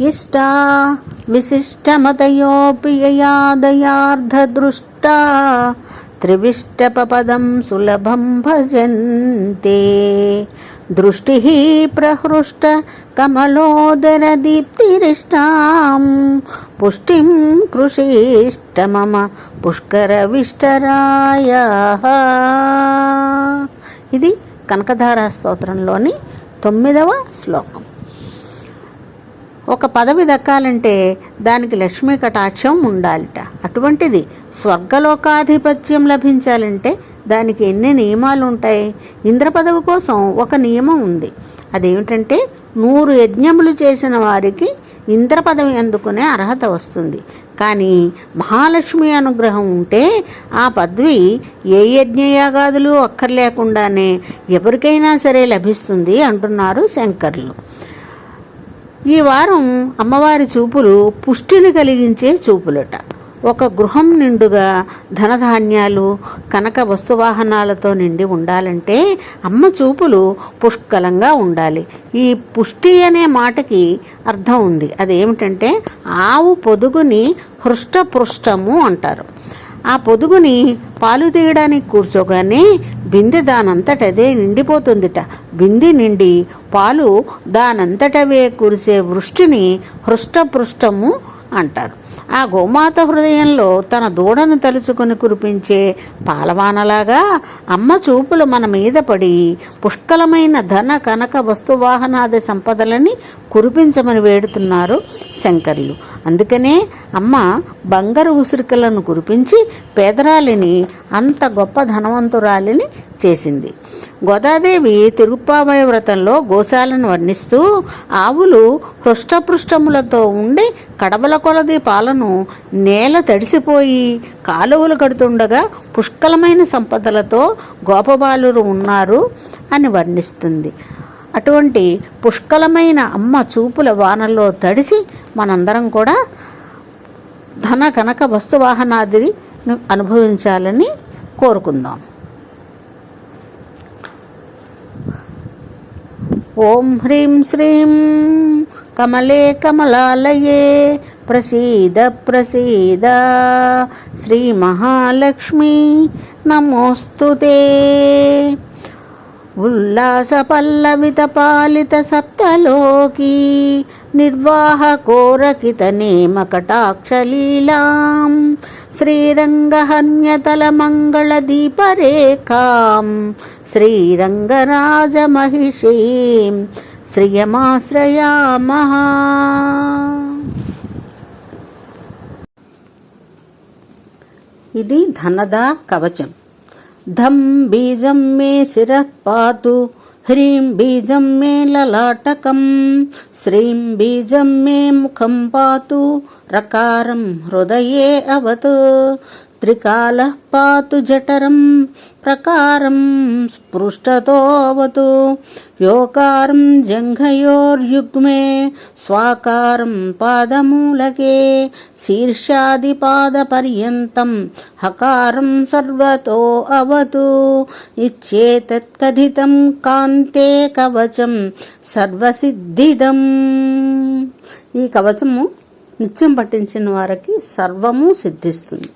ఇష్టా విశిష్టమతయోప్రియయాదయార్ధదృష్టా త్రివిష్టపదం సులభం భజంతే. దృష్టి ప్రహృష్ట కమలోదరదీప్తిరిష్టాం. పుష్టిం కృషిష్టమమ పుష్కరవిష్టరాయ. ఇది కనకధారా స్తోత్రంలోని తొమ్మిదవ శ్లోకం. ఒక పదవి దక్కాలంటే దానికి లక్ష్మీ కటాక్షం ఉండాలిట. అటువంటిది స్వర్గలోకాధిపత్యం లభించాలంటే దానికి ఎన్ని నియమాలు ఉంటాయి ఇంద్ర పదవి కోసం ఒక నియమం ఉంది. అదేమిటంటే నూరు యజ్ఞములు చేసిన వారికి ఇంద్ర పదవి అందుకునే అర్హత వస్తుంది. కానీ మహాలక్ష్మి అనుగ్రహం ఉంటే ఆ పదవి ఏ యజ్ఞయాగాదులు అక్కర్లేకుండానే ఎవరికైనా సరే లభిస్తుంది అంటున్నారు శంకర్లు. ఈ వారం అమ్మవారి చూపులు పుష్టిని కలిగించే చూపులట. ఒక గృహం నిండుగా ధనధాన్యాలు కనక వస్తువాహనాలతో నిండి ఉండాలంటే అమ్మ చూపులు పుష్కలంగా ఉండాలి. ఈ పుష్టి అనే మాటకి అర్థం ఉంది. అదేమిటంటే ఆవు పొదుగుని హృష్టపృష్టము అంటారు. ఆ పొదుగుని పాలు తీయడానికి కూర్చోగానే బిందె దానంతటదే నిండిపోతుందిట. బింది నిండి పాలు దానంతటవే కురిసే వృష్టిని హృష్టపృష్టము అంటారు. ఆ గోమాత హృదయంలో తన దూడను తలుచుకుని కురిపించే పాలవానలాగా అమ్మ చూపులు మన మీద పడి పుష్కలమైన ధన కనక వస్తువాహనాది సంపదలని కురిపించమని వేడుతున్నారు శంకర్లు. అందుకనే అమ్మ బంగారు ఉసిరికలను కురిపించి పేదరాలిని అంత గొప్ప ధనవంతురాలిని చేసింది. గోదాదేవి తిరుప్పామయ వ్రతంలో గోశాలను వర్ణిస్తూ ఆవులు హృష్టపృష్టములతో ఉండి కడబల కొలది పాలను నేల తడిసిపోయి కాలువలు కడుతుండగా పుష్కలమైన సంపదలతో గోపబాలురు ఉన్నారు అని వర్ణిస్తుంది. అటువంటి పుష్కలమైన అమ్మ చూపుల వానల్లో తడిసి మనందరం కూడా ధన కనక వస్తువాహనాది అనుభవించాలని కోరుకుందాం. ఓం హ్రీం శ్రీం కమలే కమలాలయే ప్రసీద ప్రసీద. శ్రీ మహాలక్ష్మి నమోస్తు ఉల్లాసపల్లవిత పాలిత సప్తలోకి నిర్వాహకోరకిత నేమ కటాక్షలీలాం శ్రీరంగహన్యతలమంగళదీపరేఖాం శ్రీరంగరాజమహిషీం శ్రియమాశ్రయామహ. ఇది ధనదా కవచం. ధం బీజం మే శిర పాతు హ్రీం బీజం మే లలాటకం శ్రీం బీజం మే ముఖం పాతు రకారం హృదయే అవత్ త్రికాలः పాతు జఠరం ప్రకారం స్పృష్టతోవతు. యోకారం జంఘయోర్యుగ్మే స్వాకారం పాదమూలకే శీర్షాదిపాదపర్యంతం హకారం సర్వతో అవతు. ఇచ్చేతత్కథితం కాంతే కవచం సర్వసిద్ధిదం. ఈ కవచము నిత్యం పఠించిన వారికి సర్వము సిద్ధిస్తుంది.